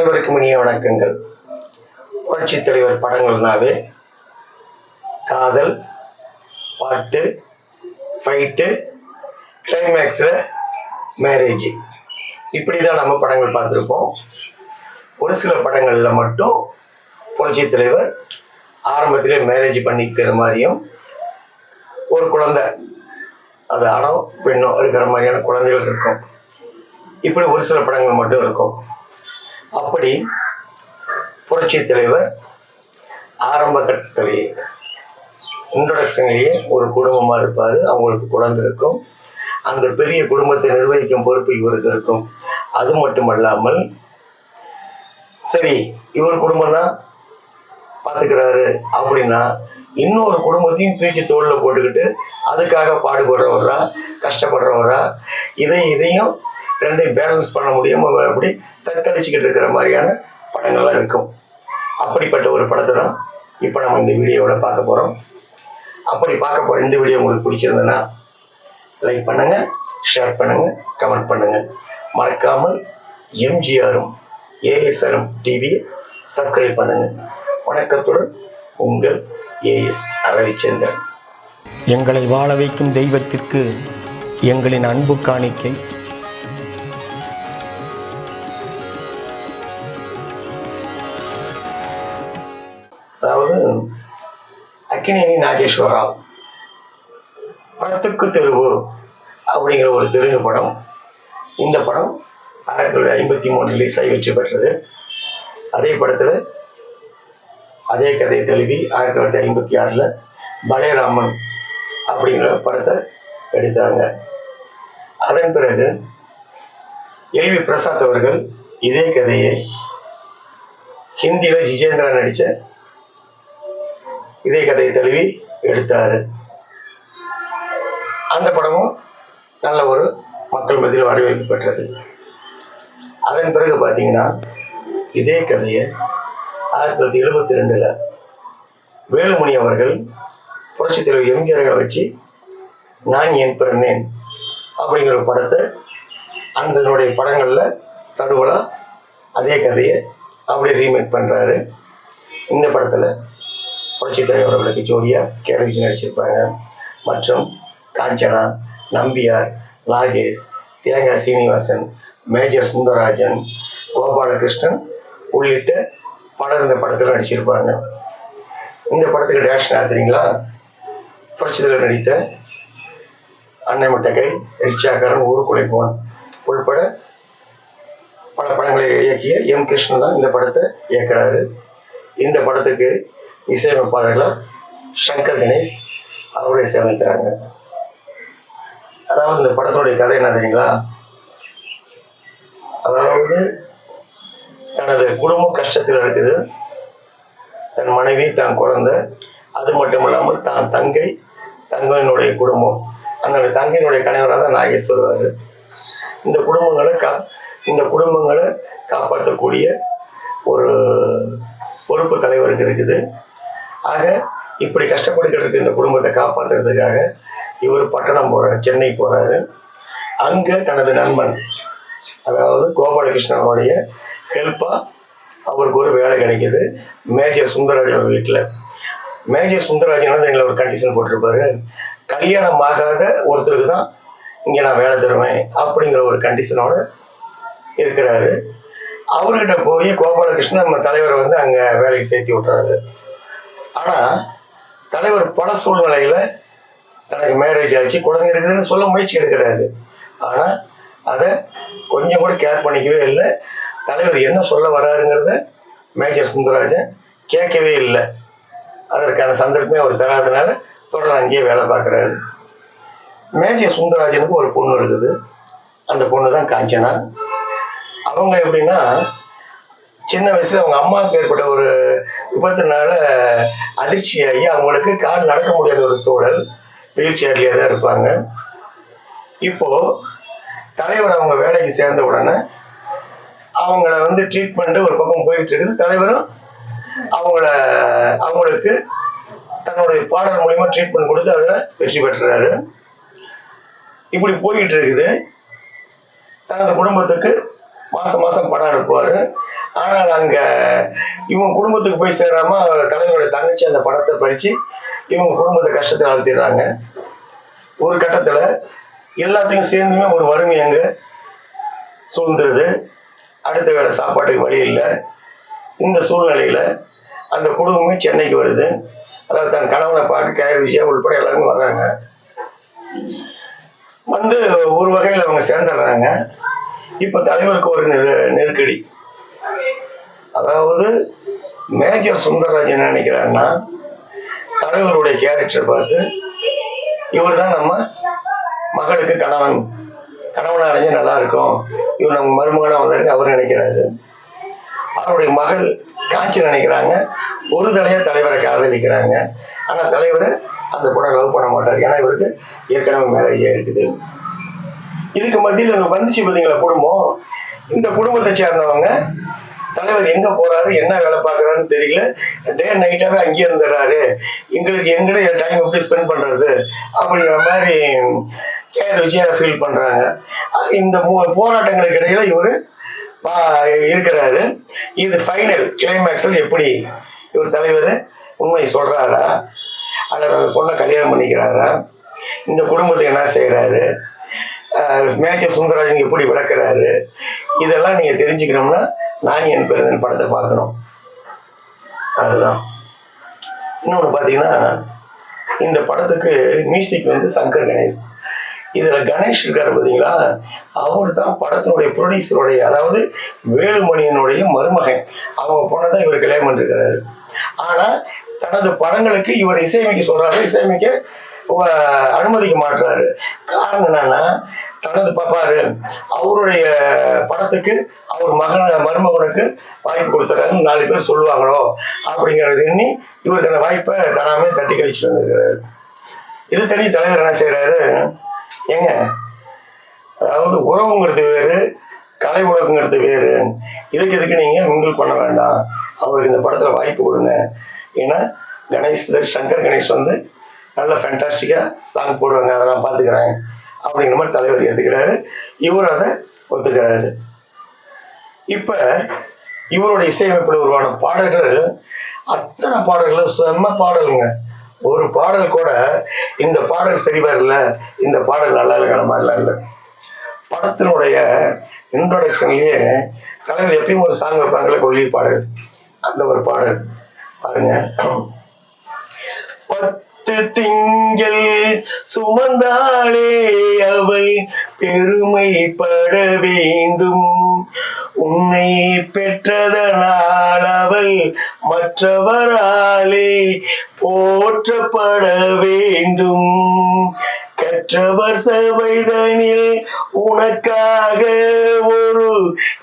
அனைவருக்கும் இனிய வணக்கங்கள். புரட்சி தலைவர் படங்கள்னாவே காதல் பாட்டு ஃபைட்டு கிளைமேக்ஸில் மேரேஜ் இப்படி தான் நம்ம படங்கள் பார்த்துருப்போம். ஒரு சில படங்களில் மட்டும் புரட்சி தலைவர் ஆரம்பத்திலே மேரேஜ் பண்ணிக்கிற மாதிரியும் ஒரு குழந்தை அது ஆணோ பெண்ணோ இருக்கிற மாதிரியான குழந்தைகள் இருக்கும். இப்படி ஒரு சில படங்கள் மட்டும் இருக்கும். அப்படி புரட்சி தலைவர் ஆரம்ப கட்டத்திலேயே இன்ட்ரடக்ஷன்லேயே ஒரு குடும்பமா இருப்பாரு. அவங்களுக்கு குழந்தை இருக்கும். அந்த பெரிய குடும்பத்தை நிர்வகிக்கும் பொறுப்பு இவருக்கு இருக்கும். அது மட்டுமல்லாமல் சரி இவர் குடும்பம் தான் பார்த்துக்கிறாரு அப்படின்னா இன்னொரு குடும்பத்தையும் தூக்கி தோல்ல போட்டுக்கிட்டு அதுக்காக பாடுபடுறவரா கஷ்டப்படுறவரா இதை இதையும் ரெண்டையும் பேலன்ஸ் பண்ண முடியாம அப்படி தத்தளிச்சுக்கிட்டு இருக்கிற மாதிரியான படங்கள்லாம் இருக்கும். அப்படிப்பட்ட ஒரு படத்தை தான் இப்போ நம்ம இந்த வீடியோவில் பார்க்க போகிறோம் அப்படி பார்க்க போகிற இந்த வீடியோ உங்களுக்கு பிடிச்சிருந்ததுன்னா லைக் பண்ணுங்க ஷேர் பண்ணுங்க கமெண்ட் பண்ணுங்க. மறக்காமல் எம்ஜிஆரும் ஏஎஸ்ஆரும் டிவியை சப்ஸ்கிரைப் பண்ணுங்க. வணக்கத்துடன் உங்கள் ஏஎஸ் ரவிச்சந்திரன் எங்களை வாழ வைக்கும் தெய்வத்திற்கு எங்களின் அன்பு காணிக்கை. அக்கினேனி நாகேஸ்வரா படத்துக்கு தெருவு அப்படிங்கிற ஒரு தெலுங்கு படம். இந்த படம் ஆயிரத்தி தொள்ளாயிரத்தி ஐம்பத்தி மூணு ரிலீஸ் ஆகி வெற்றி பெற்றது. அதே படத்தில் அதே கதையை தெலுவி ஆயிரத்தி தொள்ளாயிரத்தி ஐம்பத்தி ஆறில் பலேராமன் அப்படிங்கிற படத்தை எடுத்தாங்க. அதன் பிறகு எல்வி பிரசாத் அவர்கள் இதே கதையை ஹிந்தியில் ஜிஜேந்திரா நடித்த இதே கதையை தழுவி எடுத்தார். அந்த படமும் நல்ல ஒரு மக்கள் மத்தியில் வரவேற்பு பெற்றது. அதன் பிறகு பார்த்தீங்கன்னா இதே கதையை ஆயிரத்தி தொள்ளாயிரத்தி எழுபத்தி ரெண்டில் வேலுமணி அவர்கள் புரட்சித் தலைவர் எம்ஜிஆர்களை வச்சு நான் என் பிறந்தேன் அப்படிங்கிற ஒரு படத்தை அந்தனுடைய படங்களில் தடுவலாக அதே கதையை அப்படியே ரீமேக் பண்ணுறாரு இந்த படத்தில் புரட்சி தலைவர் அவர்களுக்கு ஜோடியா கேரவிஜி நடிச்சிருப்பாங்க மற்றும் காஞ்சனா நம்பியார் நாகேஷ் தேங்காய் சீனிவாசன் மேஜர் சுந்தரராஜன் கோபாலகிருஷ்ணன் உள்ளிட்ட பலர் இந்த படத்தில் நடிச்சிருப்பாங்க. இந்த படத்துக்கு டேரக்ஷன் ஆத்திரீங்களா புரட்சி தலைவர் நடித்த அன்னை முட்டகை ரிச்சாகரன் ஊருக்குலைப்போன் உள்பட பல படங்களை இயக்கிய எம் கிருஷ்ணன் தான் இந்த படத்தை இயக்குறாரு. இந்த படத்துக்கு இசையமைப்பாளர்களாக சங்கர் கணேஷ் அவரை இசையமைக்கிறாங்க அதாவது இந்த படத்துடைய கதை என்ன தெரியுங்களா? அதாவது தனது குடும்பம் கஷ்டத்தில் இருக்குது. தன் மனைவி தன் குழந்தை அது மட்டும் இல்லாமல் தான் தங்கை தங்கையினுடைய குடும்பம். அந்த தங்கையினுடைய கணவராக தான் நாகேஷ் வருவார் இந்த குடும்பங்களை கா இந்த குடும்பங்களை காப்பாற்றக்கூடிய ஒரு பொறுப்பு தலைவருக்கு இருக்குது. ஆக இப்படி கஷ்டப்பட்டுக்கிட்டு இருக்க இந்த குடும்பத்தை காப்பாற்றுறதுக்காக இவர் பட்டணம் போறாரு சென்னை போறாரு. அங்க தனது நண்பன் அதாவது கோபாலகிருஷ்ணனுடைய ஹெல்ப்பா அவருக்கு ஒரு வேலை கிடைக்குது. மேஜர் சுந்தரராஜ் அவர் வீட்டில். மேஜர் சுந்தரராஜன் வந்து எங்களை ஒரு கண்டிஷன் போட்டிருப்பாரு? கல்யாணம் ஆகாத ஒருத்தருக்கு தான் இங்கே நான் வேலை தருவேன் அப்படிங்கிற ஒரு கண்டிஷனோட இருக்கிறாரு. அவர்கிட்ட போய் கோபாலகிருஷ்ணன் நம்ம தலைவரை வந்து அங்கே வேலைக்கு சேர்த்து விட்டுறாரு. ஆனா தலைவர் பல சூழ்நிலையில தனக்கு மேரேஜ் ஆச்சு குழந்தை இருக்குதுன்னு சொல்ல முயற்சி எடுக்கிறாரு. ஆனா அதை கொஞ்சம் கூட கேர் பண்ணிக்கவே இல்லை. தலைவர் என்ன சொல்ல வராருங்கிறத மேஜர் சுந்தரராஜன் கேட்கவே இல்லை. அதற்கான சந்தர்ப்பமே அவர் தராதனால தொடர்ந்து அங்கேயே வேலை பார்க்குறாரு. மேஜர் சுந்தரராஜனுக்கு ஒரு பொண்ணு இருக்குது. அந்த பொண்ணு தான் காஞ்சனா. அவங்க எப்படின்னா சின்ன வயசுல அவங்க அம்மாவுக்கு ஏற்பட்ட ஒரு விபத்துனால அதிர்ச்சியாகி அவங்களுக்கு கால் நடக்க முடியாத ஒரு சூழல் வீல் சேர்லயே தான் இருப்பாங்க. இப்போ தலைவர் அவங்க வேலைக்கு சேர்ந்த உடனே அவங்கள வந்து ட்ரீட்மெண்ட் ஒரு பக்கம் போயிட்டு இருக்குது. தலைவரும் அவங்கள அவங்களுக்கு தன்னுடைய பாடல் மூலியமா ட்ரீட்மெண்ட் கொடுத்து அதில் வெற்றி பெற்றுறாரு இப்படி போயிட்டு இருக்குது. தனது குடும்பத்துக்கு மாசம் மாசம் பணம் அனுப்புவாரு. ஆனால் அங்க இவங்க குடும்பத்துக்கு போய் சேராம தலைவருடைய தங்கச்சி அந்த பணத்தை பறிச்சு இவங்க குடும்பத்தை கஷ்டத்தை அழுத்திடுறாங்க ஒரு கட்டத்துல எல்லாத்தையும் சேர்ந்துமே ஒரு வறுமை அங்க சூழ்ந்துருது. அடுத்த வேலை சாப்பாட்டுக்கு வழி இல்லை. இந்த சூழ்நிலையில அந்த குடும்பமே சென்னைக்கு வருது. அதாவது தன் கணவனை பார்க்க கயர் விஜயா உள்பட எல்லாருமே வர்றாங்க. வந்து ஒரு வகையில் அவங்க சேர்ந்துடுறாங்க. இப்ப தலைவருக்கு ஒரு நெரு- நெருக்கடி. அதாவது மேஜர் சுந்தரராஜன் என்ன நினைக்கிறாருன்னா தலைவருடைய கேரக்டர் பார்த்து இவர் தான் நம்ம மகளுக்கு கணவன். கணவன் அடைஞ்சு நல்லா இருக்கும். இவர் நம்ம மருமகனா வந்தாரு அவர் நினைக்கிறாரு. அவருடைய மகள் காட்சி நினைக்கிறாங்க. ஒரு தடையா தலைவரை காதலிக்கிறாங்க. ஆனா தலைவரை அந்த பொண்ணை லவ் பண்ண மாட்டார். ஏன்னா இவருக்கு ஏற்கனவே மேரேஜ் இருக்குது. இதுக்கு மத்தியில் வந்துச்சு பார்த்தீங்களா குடும்பம். இந்த குடும்பத்தை சேர்ந்தவங்க தலைவர் எங்க போறாரு என்ன வேலை பார்க்கறாருன்னு தெரியல. டே நைட்டாவே அங்கேயே இருந்துடுறாரு. எங்களுக்கு எங்கடைய டைம் எப்படி ஸ்பெண்ட் பண்றது? அப்படிங்கிற மாதிரி கேர் விஜயா ஃபீல் பண்றாங்க. இந்த போராட்டங்களுக்கு இடையில இவரு இருக்கிறாரு. இது ஃபைனல் கிளைமேக்ஸில் எப்படி இவர் தலைவர் உண்மை சொல்றாரா? அல்லது அந்த பொண்ணை கல்யாணம் பண்ணிக்கிறாரா? இந்த குடும்பத்தை என்ன செய்யறாரு மேஜர் சுந்தரராஜன் எப்படி விளக்குறாரு? இதெல்லாம் நீங்க தெரிஞ்சுக்கணும்னா நான் என் பிறந்தன் படத்தை பார்க்கணும். அதுதான். இன்னொன்று பார்த்தீங்கன்னா இந்த படத்துக்கு மியூசிக் வந்து சங்கர் கணேஷ். இதுல கணேஷ் இருக்காரு பாத்தீங்களா அவர் தான் படத்தினுடைய ப்ரொடியூசருடைய அதாவது வேலுமணியனுடைய மருமகன். அவங்க போனதான் இவர் கல்யாணம் பண்ணிருக்கிறாரு. ஆனா தனது படங்களுக்கு இவர் இசையமைக்க சொல்றாரு. இசையமைக்க அனுமதிக்க மாட்டுறாரு காரணம் என்னன்னா தனது பாப்பாரு அவருடைய படத்துக்கு அவர் மகன் மருமகனுக்கு வாய்ப்பு கொடுத்துறாருன்னு நாலு பேர் சொல்லுவாங்களோ அப்படிங்கறது எண்ணி இவருக்கு அந்த வாய்ப்பை தராமே தட்டி கழிச்சுட்டு வந்திருக்கிறாரு. இது தனி தலைவர் என்ன செய்யறாரு ஏங்க அதாவது உறவுங்கிறது வேறு கலை உலகங்கிறது வேறு. இதுக்கு எதுக்கு நீங்க மிங்கிள் பண்ண வேண்டாம். அவருக்கு இந்த படத்துல வாய்ப்பு கொடுங்க. ஏன்னா கணேஷ் சங்கர் கணேஷ் வந்து நல்ல ஃபேண்டாஸ்டிக்காக சாங் போடுவாங்க. அதெல்லாம் பார்த்துக்கிறேன். அப்படிங்கிற மாதிரி தலைவர் ஏத்துக்கிறாரு. இவர் அதை ஒத்துக்கிறாரு. இப்ப இவருடைய இசையமைப்பில் உருவான பாடல்கள் அத்தனை பாடல்களும் செம்ம பாடலுங்க. ஒரு பாடல் கூட இந்த பாடல் சரி வரல இந்த பாடல் நல்லா இருக்கிற மாதிரிலாம் இல்லை. படத்தினுடைய இன்ட்ரோடக்ஷன்லயே கலைஞர் எப்பயும் ஒரு சாங் வைப்பாங்களே கொல்லி பாடல். அந்த ஒரு பாடல். பாருங்க. பத்து திங்கள் சுமந்தாளே அவள் பெருமைப்பட வேண்டும். உன்னை பெற்றதனால் அவள் மற்றவராலே போற்றப்பட வேண்டும். கற்றவர் சபைதனில் உனக்காக ஒரு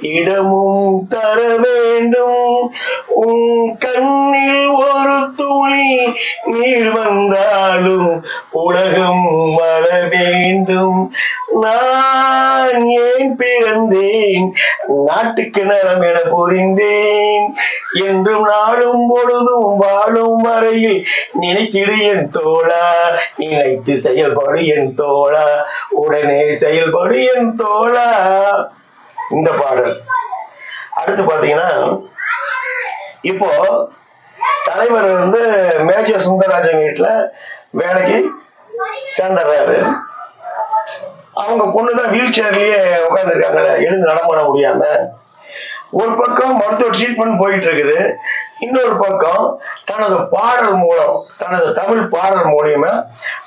இடமும் தர வேண்டும். உன் கண்ணில் ஒரு துளி நீர் வந்தாலும் உலகம் வள வேண்டும். நான் ஏன் பிறந்தேன்? நாட்டுக்கு நலம் என புரிந்தேன். என்றும் நாளும் பொழுதும் வாழும் வரையில் நினைத்திடு என் தோழா. நினைத்து செயல்படு என் தோழா. உடனே செயல்படு என் தோழா. இந்த பாடல். அடுத்து பாத்தீங்கன்னா இப்போ தலைவர் வந்து மேஜர் சுந்தரராஜன் வீட்டுல வேலைக்கு சேர்ந்துடுறாரு. அவங்க பொண்ணுதான் வீல் சேர்லயே உட்காந்துருக்காங்கல்ல எழுந்து நடமாட முடியாம. ஒரு பக்கம் மருத்துவ ட்ரீட்மெண்ட் போயிட்டு இருக்குது இன்னொரு பக்கம் தனது பாடல் மூலம் தனது தமிழ் பாடல் மூலியமா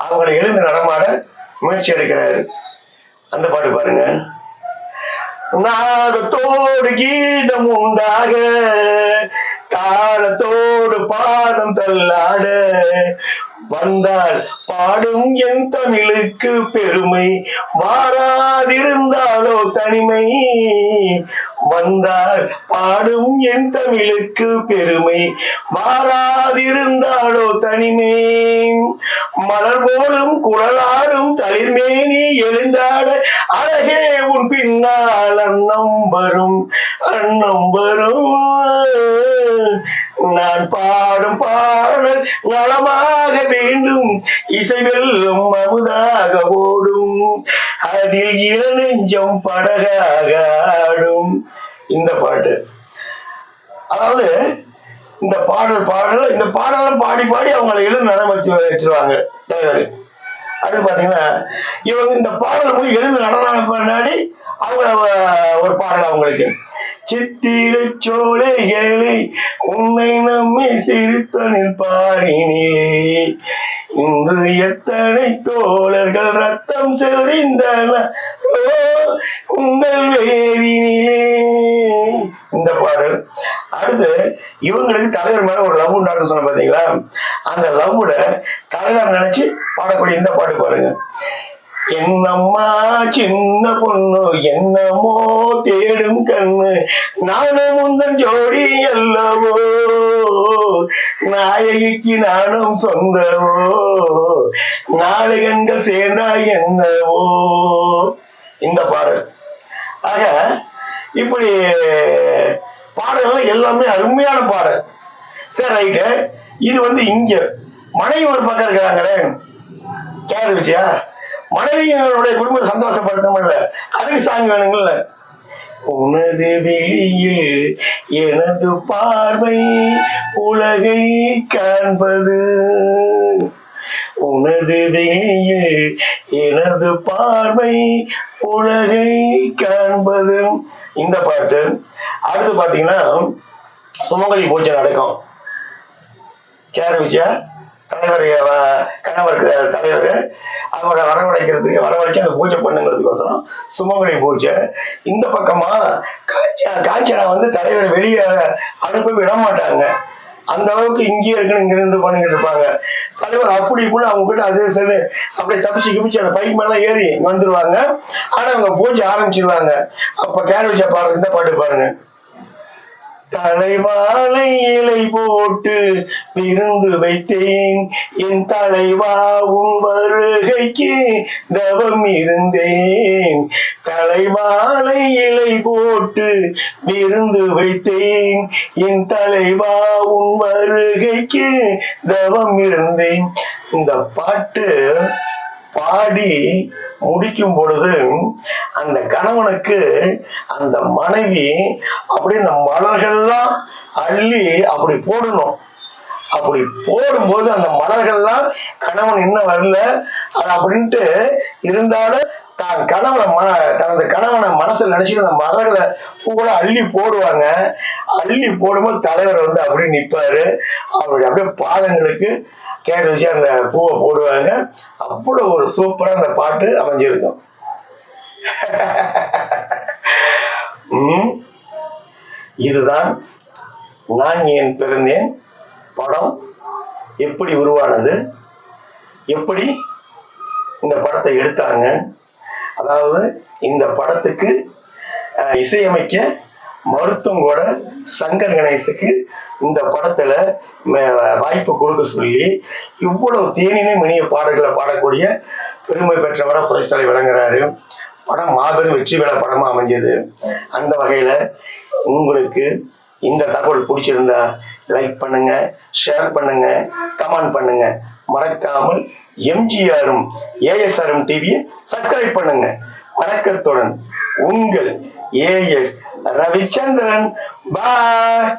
அவங்களை எழுந்து நடமாட முயற்சி எடுக்கிறாரு. அந்த பாட்டு பாருங்க. நாதத்தோடு கீதம் உண்டாக தாளத்தோடு பாதம் தள்ளாட. வந்தால் பாடும் என் தமிழுக்கு பெருமை. வாராதிருந்தாலோ தனிமை. வந்தால் பாடும் என் தமிழுக்கு பெருமை. மாறாதிருந்தாலோ தனிமே. மலர் போலும் குரலாடும் தளிர்மேனி எழுந்தாட அழகே உன் பின்னால் அன்னம் வரும் அன்னம் வரும். நான் பாடும் பாடல் நலமாக வேண்டும். இசை வெல்லும் அமுதாக ஓடும் அதில் இளநெஞ்சம் படகாக ஆடும். இந்த பாட்டு. அதாவது இந்த பாடல் பாடல் இந்த பாடலாம் பாடி பாடி அவங்களை எழுந்து நடம் வச்சிருவாங்க. தலைவர் அடுத்து பாத்தீங்கன்னா இவங்க இந்த பாடல் போய் எழுந்து நடனம் பின்னாடி அவங்க ஒரு பாடல் அவங்களுக்கு. சித்திர சோலைகளை உன்னை நம்மை சிரித்த நிற்பாரினிலே இன்று எத்தனை தோழர்கள் ரத்தம் செறிந்தன. உங்கள் வேரினிலே இந்த பாடல். அடுத்து இவங்களுக்கு தலைவர் மேல ஒரு லவ் உண்டாட்டு சொன்ன பாத்தீங்களா? அந்த லவ்ல தலைவர் நினைச்சு பாடக்கூடிய இந்த பாட்டு பாருங்க. என்னம்மா சின்ன பொண்ணு என்னமோ தேடும் கண்ணு. நானும் முந்தன் ஜோடி அல்லவோ? நாயகிக்கு நானும் சொந்தவோ? நாலு கண்கள் சேர்ந்தா என்னவோ? இந்த பாடல். ஆக இப்படி பாடல்கள் எல்லாமே அருமையான பாடல். சரி ரைட்டு. இது வந்து இங்க மனைவி ஒரு பக்கம் இருக்கிறாங்களே. கேர் வச்சியா மனைவியினுடைய குடும்பத்தை சந்தோஷப்படுத்தணும்ல. அதுக்கு சாங் வேணுங்கள்ல. உனது வெளியில் எனது பார்வை உலகை காண்பது. உனது வெளியில் எனது பார்வை உலகை காண்பது. இந்த பாட்டு. அடுத்து பாத்தீங்கன்னா சுமங்கலி பூஜை நடக்கும். கேர் விஜயா தலைவர் அஹ், கணவருக்கு அஹ், தலைவர். அவரை வரவழைக்கிறதுக்கு வரவழைச்சு அந்த பூஜை பண்ணுங்கிறதுக்கோசரம் சுமங்கலி பூஜை. இந்த பக்கமா காஞ்ச- காஞ்சனா வந்து தலைவர் வெளியே அனுப்ப விட மாட்டாங்க அந்த அளவுக்கு இங்கேயே இருக்கணும் இங்க இருந்து பண்ணிக்கிட்டு இருப்பாங்க. தலைவர் அப்படி கூட அவங்க கிட்ட அதே சரி அப்படியே தப்பிச்சு கிப்பிச்சு அந்த பைக் மேல ஏறி வந்துருவாங்க. ஆனா அவங்க பூஜை ஆரம்பிச்சிருவாங்க. அப்ப கேரவிச்சா பாடுறது இந்த பாட்டு பாருங்க. தலைவாழை இலை போட்டு விருந்து வைத்தேன். என் தலைவாவும் வருகைக்கு தவம் இருந்தேன். தலைவாழை இலை போட்டு விருந்து வைத்தேன். என் தலைவாவும் வருகைக்கு தவம் இருந்தேன். இந்த பாட்டு பாடி முடிக்கும் பொழுது அந்த கணவனுக்கு அந்த மனைவி அப்படியே இந்த மலர்கள்லாம் அள்ளி அப்படி போடணும். அப்படி போடும்போது அந்த மலர்கள்லாம் கணவன் இன்னும் வரல. அது அப்படின்ட்டு இருந்தாலும் தான் கணவனை மன தனது கணவனை மனசுல நினைச்சிட்டு அந்த மலர்களை பூவை அள்ளி போடுவாங்க. அள்ளி போடும்போது தலைவர் வந்து அப்படியே நிப்பாரு. அவருடைய அப்படியே பாதங்களுக்கு கேட்டு வச்சு அந்த பூவை போடுவாங்க. அவ்வளோ ஒரு சூப்பராக அந்த பாட்டு அமைஞ்சிருக்கும். இதுதான் நான் ஏன் பிறந்தேன்? படம் எப்படி உருவானது? எப்படி இந்த படத்தை எடுத்தாங்க? அதாவது இந்த படத்துக்கு இசையமைக்க மருத்துவம் கூட சங்கர் கணேசுக்கு இந்த படத்துல வாய்ப்பு கொடுக்க சொல்லி இவ்வளவு தேனினை மணிய பாடல்களை பாடக்கூடிய பெருமை பெற்றவரை புரட்சித்தலை விளங்குறாரு. படம் மாபெரும் வெற்றி பெற படமா அமைஞ்சது. அந்த வகையில உங்களுக்கு இந்த தகவல் பிடிச்சிருந்தா லைக் பண்ணுங்க ஷேர் பண்ணுங்க கமெண்ட் பண்ணுங்க. மறக்காமல் எம்ஜிஆரும் ஏஎஸ்ஆரும் டிவியை சப்ஸ்கிரைப் பண்ணுங்க. வணக்கத்துடன் உங்கள் ஏஎஸ் ரவிச்சந்திரன் பாய்